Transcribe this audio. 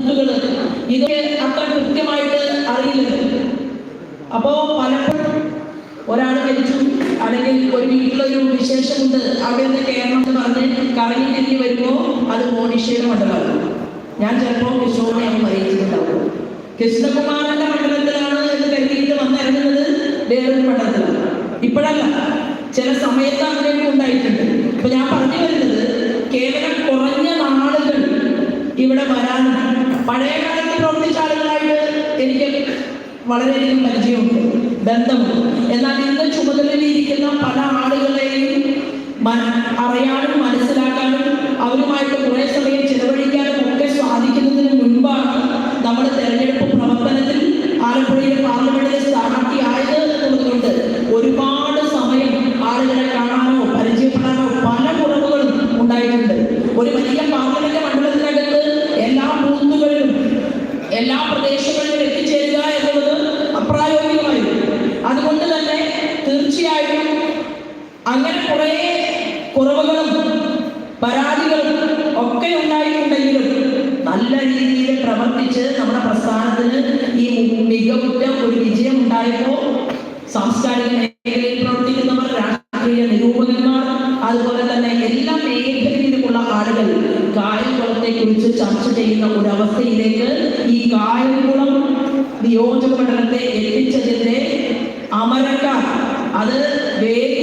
ഇതൊക്കെ അത്ര കൃത്യമായിട്ട് അറിയില്ല. അപ്പോ പലപ്പോഴും ഒരാൾ മരിച്ചു അല്ലെങ്കിൽ ഒരു വീട്ടിലൊരു വിശേഷമുണ്ട് അവിടെ നിന്ന് കേരളം എന്ന് പറഞ്ഞ് കറങ്ങി തിരിഞ്ഞ് വരുമ്പോൾ അത് ഓഡീഷയുടെ മണ്ഡലമാണ് ഞാൻ ചിലപ്പോൾ കിഷോറിനെ അങ്ങ് അറിയിച്ചിട്ടുണ്ടാവും. കൃഷ്ണകുമാരന്റെ മണ്ഡലത്തിലാണ് എന്ന് കരുതിയിട്ട് വന്നിറങ്ങുന്നത് വേറൊരു മണ്ഡലത്തിലാണ്. ഇപ്പോഴല്ല ചില സമയത്ത് അങ്ങനെയൊക്കെ ഉണ്ടായിട്ടുണ്ട്. ഇപ്പൊ ഞാൻ പറഞ്ഞു വരുന്നത് വരാനും പഴയ കാലത്ത് പ്രവർത്തിച്ച ആളുകളായിട്ട് എനിക്ക് വളരെയധികം പരിചയമുണ്ട് ബന്ധമുണ്ട്. എന്നാൽ ഇന്ന് ചുമതലയിലിരിക്കുന്ന പല ആളുകളെയും അറിയാനും മനസ്സിലാക്കാനും അവരുമായിട്ട് കുറേ സമയം ചെലവഴിക്കാനും ഒക്കെ സാധിക്കുന്നതിന് മുൻപാണ് നമ്മൾ തെരഞ്ഞെടുപ്പ് പ്രവർത്തനത്തിൽ ആലപ്പുഴയിലെ പാർലമെന്റിലെ സ്ഥാനാർത്ഥി ആയത് എന്നുള്ളതുകൊണ്ട് ഒരുപാട് സമയം ആളുകളെ കാണാനോ പരിചയപ്പെടാനോ പല കുറവുകളും ഉണ്ടായിട്ടുണ്ട്. ഒരു വലിയ പാർലമെന്റ് അങ്ങനെ കുറേ കുറവുകളും പരാതികളും ഒക്കെ ഉണ്ടായിട്ടുണ്ടെങ്കിലും നല്ല രീതിയിൽ പ്രവർത്തിച്ച് നമ്മുടെ പ്രസ്ഥാനത്തിന് ഈ മികവുറ്റ ഒരു വിജയം ഉണ്ടായപ്പോൾ സാംസ്കാരിക മേഖലയിൽ പ്രവർത്തിക്കുന്നവർ രാഷ്ട്രീയ നിരൂപകന്മാർ അതുപോലെ തന്നെ എല്ലാ മേഖലയിലുമുള്ള ആളുകൾ കായംകുളത്തെ കുറിച്ച് ചർച്ച ചെയ്യുന്ന ഒരു അവസ്ഥയിലേക്ക് ഈ കായംകുളം നിയോജക മണ്ഡലത്തെ എത്തിച്ചതിന്റെ അമരക്കാർ അത് വേദി